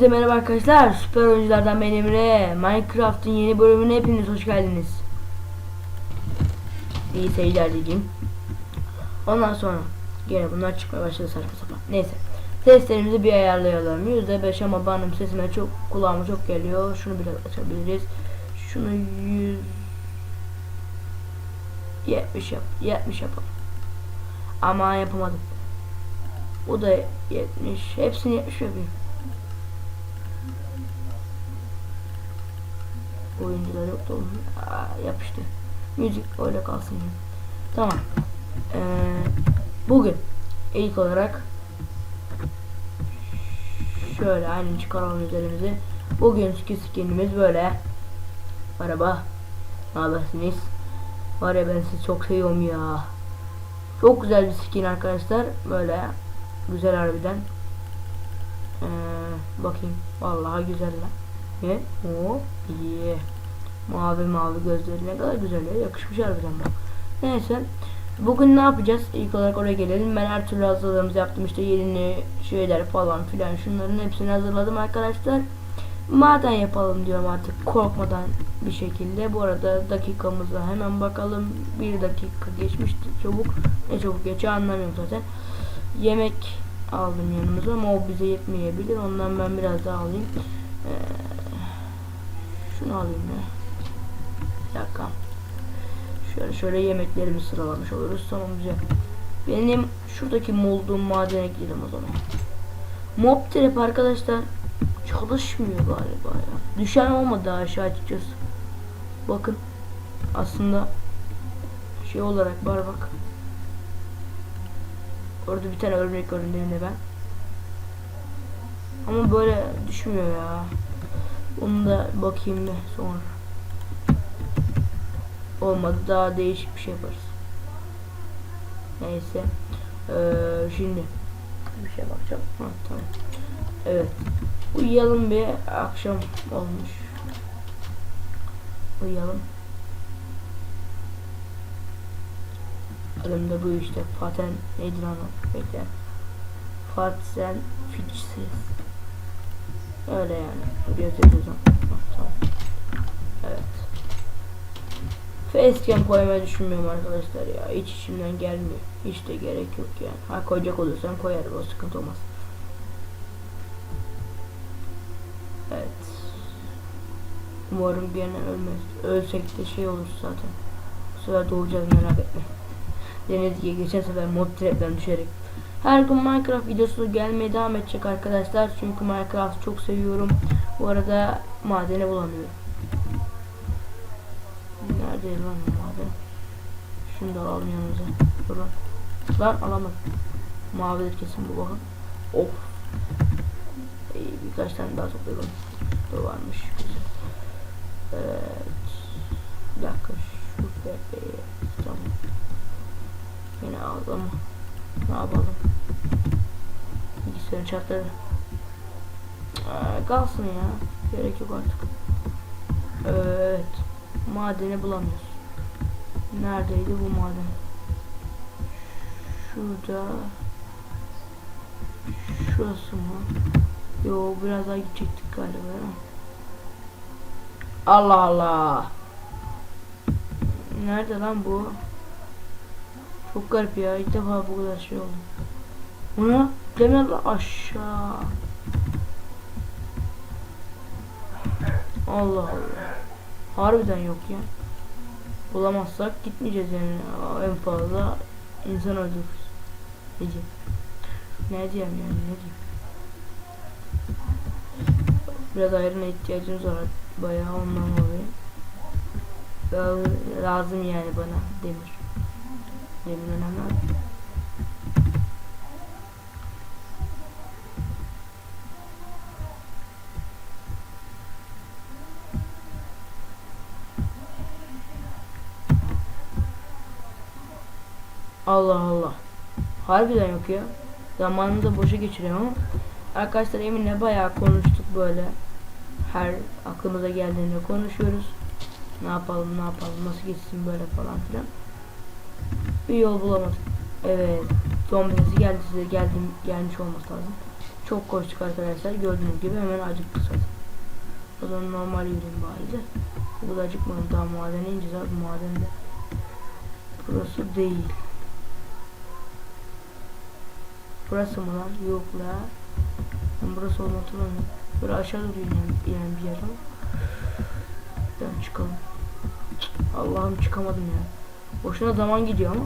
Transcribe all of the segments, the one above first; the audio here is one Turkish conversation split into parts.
Hepinize merhaba arkadaşlar. Süper oyunculardan ben Emre. Minecraft'ın yeni bölümüne hepiniz hoş geldiniz. İyi seyirler diyeyim. Ondan sonra gene bunlar çıkmaya başladı saçma sapan. Neyse. Seslerimizi bir ayarlayalım. %5 ama benim sesime çok kulağıma çok geliyor. Şunu biraz açabiliriz. Şunu 100 70 yap. 70 yapalım. Ama yapamadım. Bu da 70. Hepsini 70 yapayım. Oyuncular yok da oğlum. Aa, yapıştı. Müzik öyle kalsın. Tamam. Ee, bugün ilk olarak şöyle aynı çıkaralım üzerimizi. Bugünkü skinimiz böyle. Merhaba. Ne habersiniz? Var ya ben sizi çok seviyorum ya. Çok güzel bir skin arkadaşlar. Böyle güzel harbiden. Ee, bakayım. Vallahi güzeller. Ve o iyi. Mavi mavi gözleri ne kadar güzel ya. Yakışmış harbiden bak. Neyse. Bugün ne yapacağız? İlk olarak oraya gelelim. Ben her türlü hazırlığımızı yaptım. işte yerini şeyler falan filan şunların hepsini hazırladım arkadaşlar. Maden yapalım diyorum artık korkmadan bir şekilde. Bu arada dakikamıza hemen bakalım. Bir dakika geçmişti çabuk. Ne çabuk geçiyor anlamıyorum zaten. Yemek aldım yanımıza ama o bize yetmeyebilir. Ondan ben biraz daha alayım. Ee, şunu alayım ya. Bir dakika. Şöyle şöyle yemeklerimi sıralamış oluruz. Tamam güzel. Benim şuradaki molduğum madene gidelim o zaman. Mob trap arkadaşlar çalışmıyor galiba ya. Düşen olmadı aşağı açıkçası. Bakın. Aslında şey olarak var bak. Orada bir tane örnek örneğinde ben. Ama böyle düşmüyor ya. Onu da bakayım da sonra. Olmadı daha değişik bir şey yaparız. Neyse. Ee, şimdi bir şey bakacağım. Ha, tamam. Evet. Uyuyalım bir akşam olmuş. Uyuyalım. Elimde bu işte paten neydi lan o? Bekle. Paten fixes. Öyle yani. Buraya yazıyorum. Tamam. Evet. Facecam koymayı düşünmüyorum arkadaşlar ya. Hiç içimden gelmiyor. Hiç de gerek yok yani. Ha koyacak olursan koyarım. O sıkıntı olmaz. Evet. Umarım gene ölmez. Ölsek de şey olur zaten. Bu sefer doğacağız merak etme. Ya geçen sefer mod trap'ten düşerek. Her gün Minecraft videosu gelmeye devam edecek arkadaşlar. Çünkü Minecraft çok seviyorum. Bu arada madeni bulamıyorum. Nerede lan maden? Şunu da alalım yanımıza. Dur lan. Lan alamadım. Mavidir kesin bu bakın. Of. İyi, birkaç tane daha toplayalım. Dur varmış. Güzel. Evet. Bir dakika. Şu bebeği. Tamam. Yine aldım. Ne yapalım? Bilgisayarın çatladı. Ee, kalsın ya. Gerek yok artık. Evet. Madeni bulamıyoruz. Neredeydi bu maden? Şurada. Şurası mı? Yo biraz daha gidecektik galiba? Allah Allah. Nerede lan bu? Çok garip ya. İlk defa bu kadar şey oldu. Bunu deme lan aşağı. Allah Allah. Harbiden yok ya. Bulamazsak gitmeyeceğiz yani. En fazla insan öldürürüz. Diyeyim? Ne diyeyim yani ne diyeyim? Biraz ayrına ihtiyacımız var bayağı ondan. Daha Lazım yani bana demir. Demir önemli. Allah Allah. Harbiden yok ya. Zamanını da boşa geçiriyorum ama arkadaşlar Emin'le bayağı konuştuk böyle. Her aklımıza geldiğinde konuşuyoruz. Ne yapalım ne yapalım nasıl gitsin böyle falan filan. Bir yol bulamadık. Evet. Zombi sesi geldi size geldim gelmiş olması lazım. Çok koştuk arkadaşlar. Gördüğünüz gibi hemen acıktık zaten. O zaman normal yürüyeyim bari de. Bu da acıkmadım. Daha madene ineceğiz abi madende. Burası değil. Burası mı lan? Yok la. Ben burası olmadığını hatırlamıyorum. Böyle aşağı doğru inen, inen bir yer ama. Ben çıkalım. Allah'ım çıkamadım ya. Boşuna zaman gidiyor ama.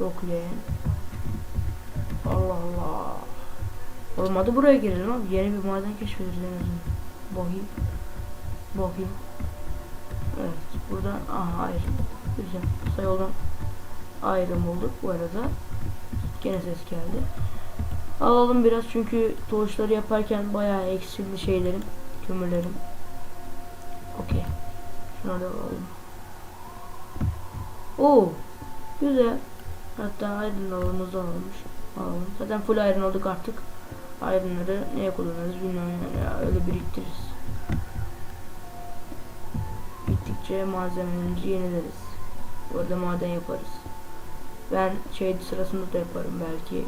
Yok lan. Allah Allah. Olmadı buraya girelim abi. Yeni bir maden keşfederiz en azından. Bakayım. Bakayım. Evet. Buradan aha hayır. Güzel. Kısa ayrım bulduk bu arada. Gene ses geldi. Alalım biraz çünkü torçları yaparken bayağı eksildi şeylerim. Kömürlerim. Okey. Şuna da alalım. Oo. Güzel. Hatta ayrın alalımız da almış. Alalım. Zaten full ayrın olduk artık. Ayrınları neye kullanırız bilmiyorum ya. Öyle biriktiririz. Bittikçe malzemelerimizi yenileriz. Orada maden yaparız. Ben şey sırasında da yaparım belki.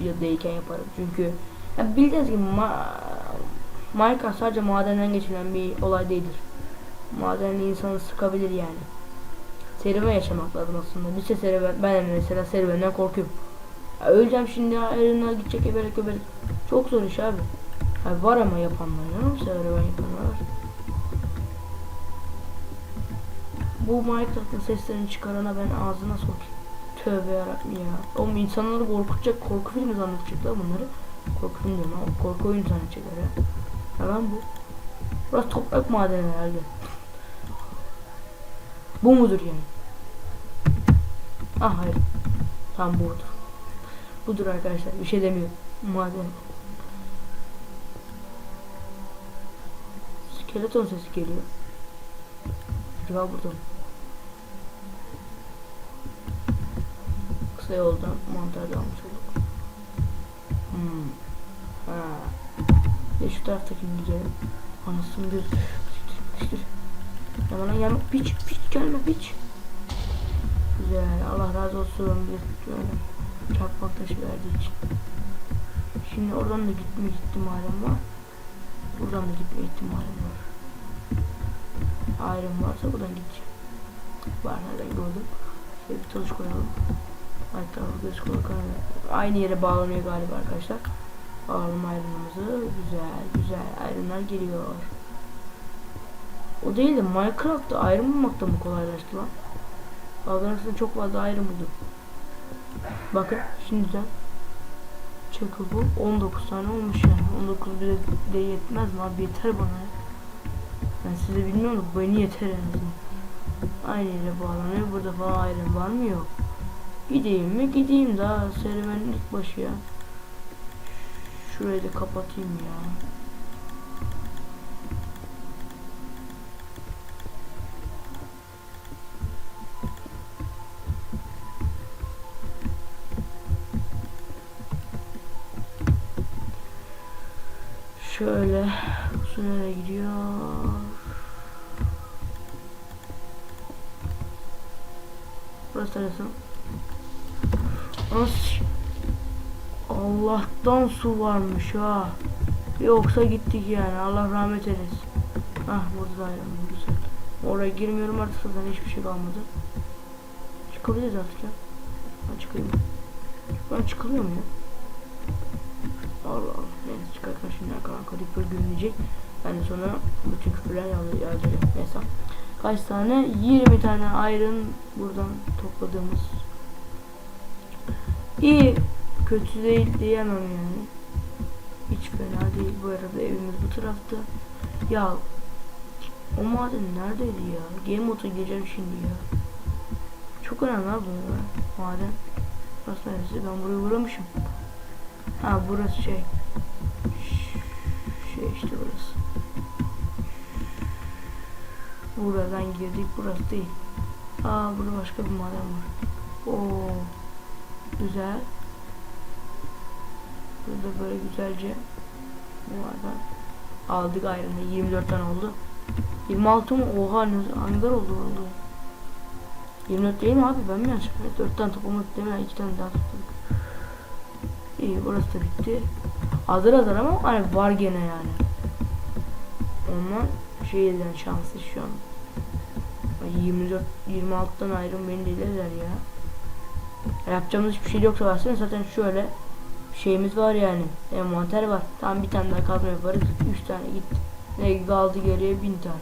Videodayken yaparım. Çünkü ya bildiğiniz gibi ma Minecraft sadece madenden geçilen bir olay değildir. Maden insanı sıkabilir yani. Serüven yaşamak lazım aslında. Lise serüven, ben mesela serüvenden korkuyorum. Ya öleceğim şimdi ayrına gidecek ebelik ebelik. Çok zor iş abi. Ha, var ama yapanlar ya. Serüven yapanlar. Bu Minecraft'ın seslerini çıkarana ben ağzına sokayım. Tövbe yarabbim ya. Oğlum insanları korkutacak korku filmi zannedecekler bunları. Korku filmi diyorum ama korku oyunu zannedecekler ya. Ya lan bu. Burası toprak madeni herhalde. Bu mudur yani? Ah hayır. Tam budur. Budur arkadaşlar. Bir şey demiyorum. Maden. Skeleton sesi geliyor. Acaba burada mı? Kısa yoldan mantar da almış olduk. Hmm. Ha. Ya şu taraftakini gidelim. Anasını siktir. Ya bana gelme. Piç, piç gelme piç. Güzel. Allah razı olsun. Bir böyle çarpmak taşı verdiği için. Şimdi oradan da gitme ihtimalim var. Buradan da gitme ihtimalim var. Ayrım varsa buradan gideceğim. Var nereden gördüm. Şöyle bir toz koyalım. Hatta göz koyalım. Aynı yere bağlanıyor galiba arkadaşlar. Alalım ayrımımızı. Güzel güzel ayrımlar geliyor. O değil de Minecraft'ta ayrım bulmak da mı kolaylaştı lan? Bazen çok fazla ayrım buldum. Bakın şimdiden Çakı bu 19 tane olmuş yani 19 bile de yetmez mi abi yeter bana ya. Ben size bilmiyorum da beni yeter en azından. Aynı yere bağlanıyor burada falan ayrım var mı yok. Gideyim mi gideyim daha serüvenin ilk başı ya. Şurayı da kapatayım ya. Şöyle su nereye gidiyor? Burası neresi? As Allah'tan su varmış ha. Yoksa gittik yani. Allah rahmet eylesin. Ah burada da ayrıldım güzel. Oraya girmiyorum artık zaten hiçbir şey kalmadı. Çıkabiliriz artık ya. Ben çıkayım. Ben çıkılıyor mu ya? Allah Allah. Neyse çıkartma şimdi arkadan kadık böyle gülünecek. Ben de sonra bütün küfürler yağdıracağım. Neyse. Kaç tane? 20 tane ayrın buradan topladığımız. İyi. Kötü değil diyemem yani. Hiç fena değil. Bu arada evimiz bu tarafta. Ya o maden neredeydi ya? Game mode'a gireceğim şimdi ya. Çok önemli abi bu maden. Burası neresi? Ben buraya uğramışım. Ha burası şey. Şey işte burası. Buradan girdik burası değil. Aa burada başka bir maden var. Oo. Güzel. Burada böyle güzelce bu maden aldık ayrımda 24 tane oldu. 26 mı? Oha ne hangiler oldu oldu. 24 değil mi abi? Ben mi yanlış? Evet, 4 tane toplamadık değil mi? 2 tane daha topladık. İyi burası da bitti. Azar azar ama hani var gene yani. Ondan şey yani şanslı şu an. Ay, 24 26'dan ayrım beni deliler ya. Yapacağımız hiçbir şey yoksa versene zaten şöyle şeyimiz var yani. Envanter var. Tam bir tane daha kazma yaparız. 3 tane gitti. Ne kaldı geriye 1000 tane.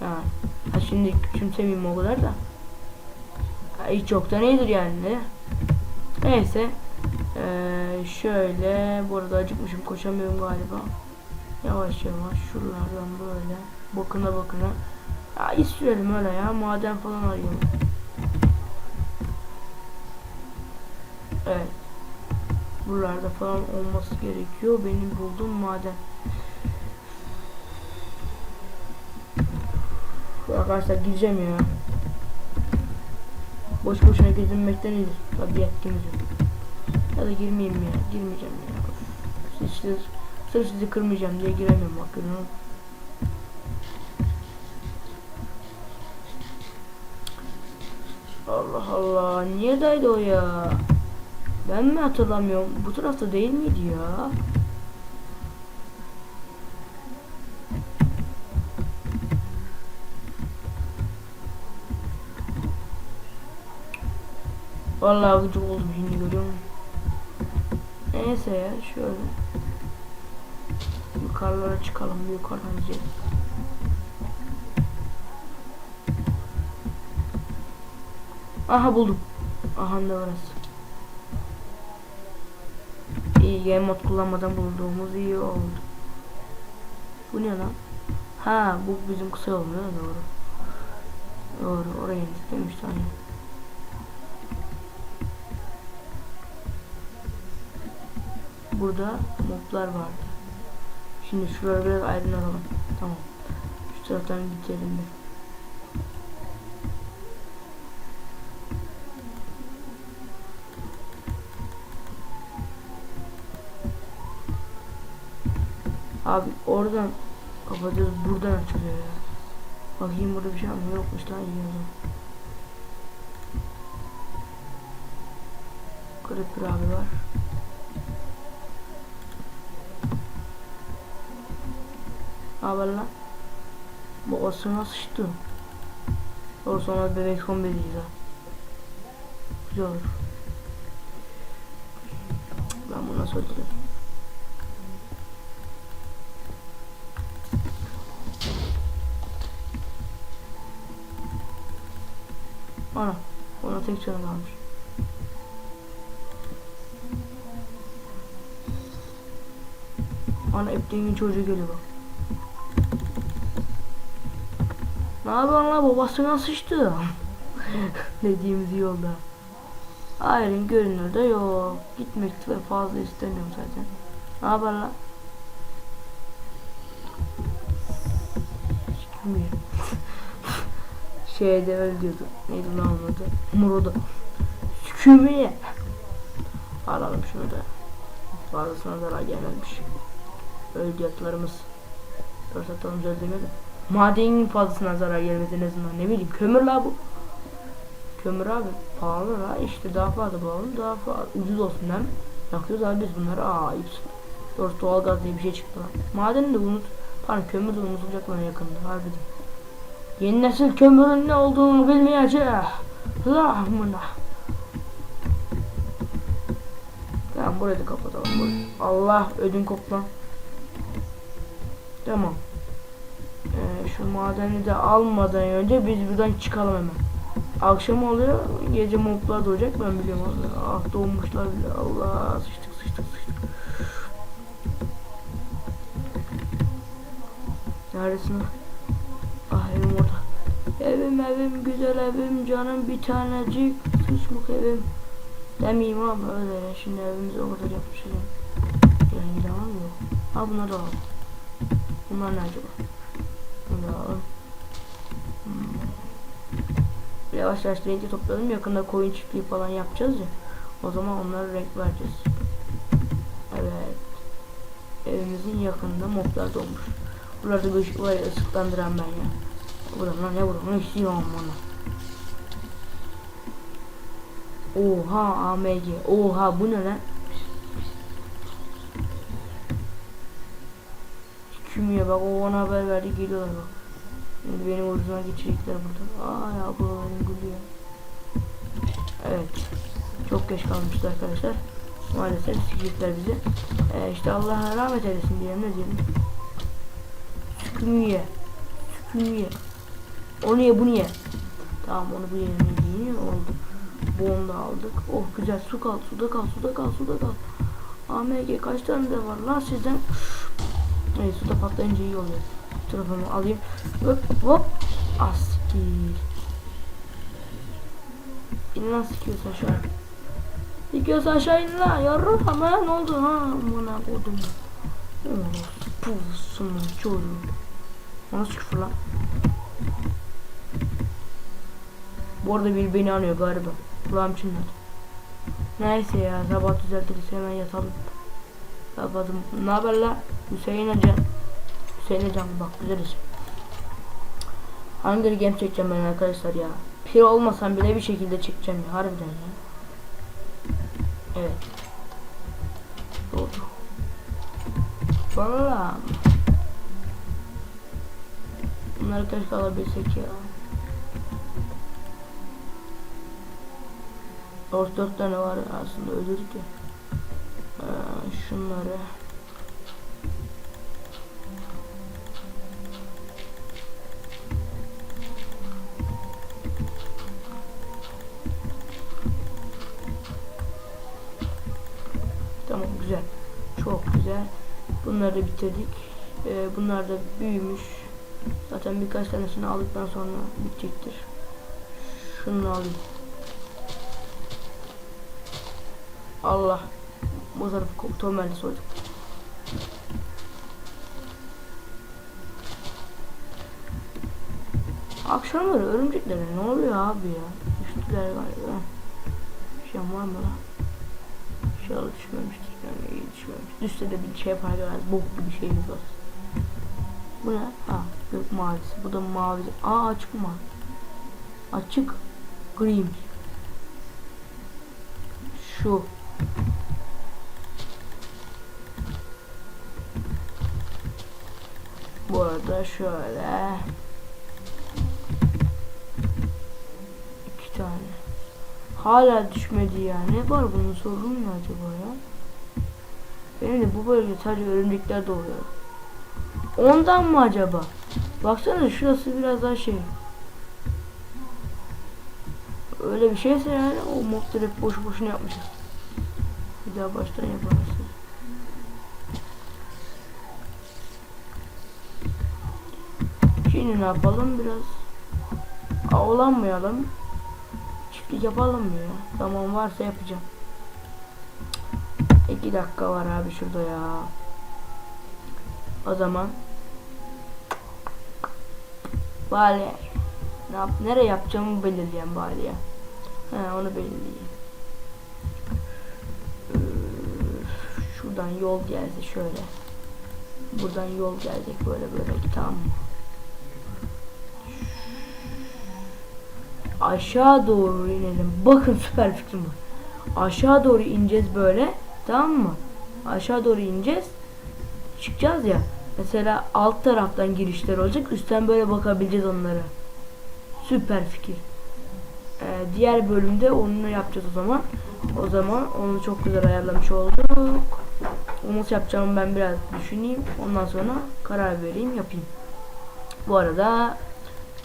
Yani. Ha şimdi küçümsemeyeyim o kadar da. Ha, hiç yoktan iyidir yani ne? Neyse. Ee, şöyle burada acıkmışım koşamıyorum galiba. Yavaş yavaş şuralardan böyle bakına bakına. Ya istiyorum öyle ya maden falan arıyorum. Evet. Buralarda falan olması gerekiyor. Benim bulduğum maden. Arkadaşlar gireceğim ya. Boş boşuna gezinmekten iyidir. Tabii yetkimiz yok. Ya da girmeyeyim ya. Girmeyeceğim ya. Siz, siz, sırf sizi kırmayacağım diye giremiyorum bak görüyor? Allah Allah. Niye daydı o ya? Ben mi hatırlamıyorum? Bu tarafta değil miydi ya? Vallahi gıcık oldum şimdi görüyor musun? Neyse ya şöyle. Yukarılara çıkalım yukarıdan gidelim. Aha buldum. Aha da orası. İyi game mod kullanmadan bulduğumuz iyi oldu. Bu ne lan? Ha bu bizim kısa yol? Doğru. Doğru oraya indik demiş tane. Burada moblar vardı. Şimdi şuraya biraz aydınlatalım. Tamam. Şu taraftan gidelim bir. Abi oradan kapatıyoruz buradan açılıyor ya. Bakayım burada bir şey mı? Yokmuş lan iyi zaman. Creeper abi var. Haber lan. Babasına sıçtı. Doğru sonra bebek zombi diyeceğiz ha. Güzel olur. Ben bunu nasıl öldürürüm? Ana. Canı kalmış. Ana Epstein çocuğu geliyor bak. Ne yapıyorsun la babasına sıçtı. Dediğimiz yolda. Ayrın görünür de yok. Gitmek fazla istemiyorum zaten. Ne haber la? Bilmiyorum. Şeyde öldüyordu. Neydi lan onun adı? Muro'da. Sükümeye. Alalım şunu da. Fazlasına zarar gelmemiş. Öldü yatlarımız. Fırsatlarımız öldürmedi. Madenin fazlasına zarar gelmedi en azından. Ne bileyim kömür la bu. Kömür abi pahalı la işte daha fazla bulalım daha fazla ucuz olsun mi? Yakıyoruz abi biz bunları aa ayıpsın. Doğrusu doğalgaz diye bir şey çıktı lan. Madeni de unut. Pardon kömür de unutulacak lan yakında harbiden. Yeni nesil kömürün ne olduğunu bilmeyecek. Lahmına. Tamam burayı da kapatalım. Burayı. Allah ödün kopma. Tamam. Ee, şu madeni de almadan önce biz buradan çıkalım hemen. Akşam oluyor, gece moblar doğacak ben biliyorum. Ah doğmuşlar bile. Allah sıçtık sıçtık sıçtık. Neredesin? Evim. Evim güzel evim canım bir tanecik sıçmık evim. Demeyeyim ama öyle ya şimdi evimize o kadar yapmışız. Yani devam yok. Ha bunları da alalım. Bunlar ne acaba? Bunu da alalım. Hmm. Yavaş yavaş renkli topladım. Yakında koyun çiftliği falan yapacağız ya. O zaman onlara renk vereceğiz. Evet. Evimizin yakında moblar dolmuş. Buralarda bir ışık var ya ışıklandıran ben ya. Bu da lan ne bu? Ne istiyorum bana? Oha AMG. Oha bu ne lan? Kimiye bak o ona haber verdi geliyorlar bak. Şimdi benim orizona geçecekler burada. Aa ya bu benim gülüyor. Evet. Çok geç kalmıştı arkadaşlar. Maalesef sikecekler bizi. Ee, işte Allah rahmet eylesin diyelim ne diyelim. Sükümüye. Sükümüye. Onu ye bunu ye. Tamam onu bu yerine giyin oldu. Bu onu da aldık. Oh güzel su kal suda kal suda kal suda kal. AMG kaç tane de var lan sizden. Evet suda patlayınca iyi oluyor. Tarafımı alayım. Hop hop. Askil. İn lan sikiyorsun aşağı. Sikiyorsun aşağı in lan. Yarın ama ne oldu ha? Buna koydum. Oh, pusun çocuğum. O nasıl küfür lan? Bu arada bir beni anıyor galiba. Kulağım çınladı. Neyse ya sabah düzeltiriz hemen yatalım. Kapadım. Ne haber la? Hüseyin Acan. Hüseyin Acan bak güzel isim. Hangi game çekeceğim ben arkadaşlar ya. Pir olmasam bile bir şekilde çekeceğim ya harbiden ya. Evet. Doğru. Valla. Bunları keşke alabilsek ya. Doğru dört tane var aslında öldürdük ya. Ee, şunları. Tamam güzel. Çok güzel. Bunları da bitirdik. Ee, bunlar da büyümüş. Zaten birkaç tanesini aldıktan sonra bitecektir. Şunu alayım. Allah. Tarafı koktuğum mühendisi olacak. Akşamları örümceklere ne oluyor abi ya? Düştüler galiba. Şey var mı lan? İnşallah düşmemiştir. Yani iyi düşmemiş. Düşse de bir şey yapar biraz bok bir şeyimiz var. Bu ne? Ha, gök mavisi. Bu da mavi. Aa açık mı? Açık. Green. Şu. Bu arada şöyle. iki tane. Hala düşmedi ya. Ne var bunun sorunu ne acaba ya? Benim de bu bölgede sadece örümcekler doğuyor. Ondan mı acaba? Baksana şurası biraz daha şey. Öyle bir şeyse yani o mod direkt boşu boşuna yapmışız. Bir daha baştan yaparız. Ne yapalım biraz avlanmayalım. Çiftlik yapalım mı ya? Tamam varsa yapacağım. İki dakika var abi şurada ya. O zaman bari ne yap nereye yapacağımı belirleyen bari ya. He onu belirleyeyim. Şuradan yol geldi şöyle. Buradan yol gelecek böyle böyle tamam mı? Aşağı doğru inelim. Bakın süper fikrim var. Aşağı doğru ineceğiz böyle. Tamam mı? Aşağı doğru ineceğiz. Çıkacağız ya. Mesela alt taraftan girişler olacak. Üstten böyle bakabileceğiz onlara. Süper fikir. Ee, diğer bölümde onu yapacağız o zaman. O zaman onu çok güzel ayarlamış olduk. Onu nasıl yapacağımı ben biraz düşüneyim. Ondan sonra karar vereyim yapayım. Bu arada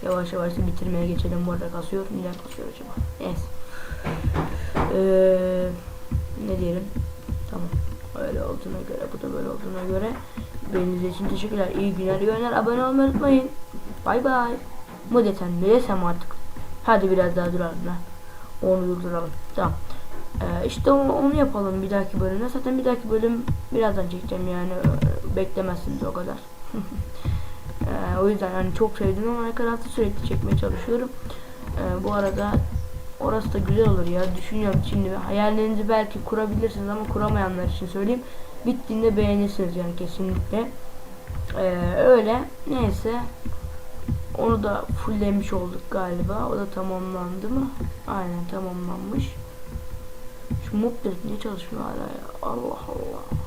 yavaş yavaş bitirmeye geçelim. Bu arada kasıyor. Neden kasıyor acaba? Neyse. Ee, ne diyelim? Tamam. Öyle olduğuna göre, bu da böyle olduğuna göre beğeniniz için teşekkürler. İyi günler, iyi günler. Abone olmayı unutmayın. Bay bay. Bu desen ne desem artık. Hadi biraz daha duralım lan. Onu durduralım. Tamam. Ee, işte onu, onu yapalım bir dahaki bölümde. Zaten bir dahaki bölüm birazdan çekeceğim yani. Beklemezsiniz o kadar. ee, o yüzden hani çok sevdim ama Minecraft'ı sürekli çekmeye çalışıyorum. Ee, bu arada orası da güzel olur ya. Düşünüyorum şimdi hayallerinizi belki kurabilirsiniz ama kuramayanlar için söyleyeyim. Bittiğinde beğenirsiniz yani kesinlikle. Ee, öyle. Neyse. Onu da fulllemiş olduk galiba. O da tamamlandı mı? Aynen tamamlanmış. Şu direkt niye çalışmıyor hala ya? Allah Allah.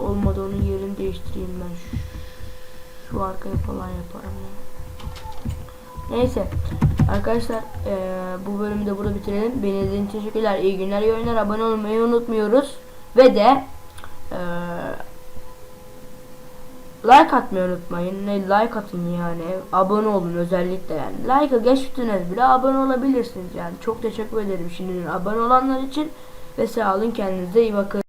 Olmadı onun yerini değiştireyim ben. Şu, arkaya falan yaparım ya. Neyse. Arkadaşlar eee, bu bölümü de burada bitirelim. Beni izlediğiniz için teşekkürler. İyi günler, iyi oyunlar. Abone olmayı unutmuyoruz. Ve de eee, like atmayı unutmayın. Ne like atın yani. Abone olun özellikle yani. Like'a geçtiniz bile abone olabilirsiniz yani. Çok teşekkür ederim şimdiden abone olanlar için. Ve sağ olun kendinize iyi bakın.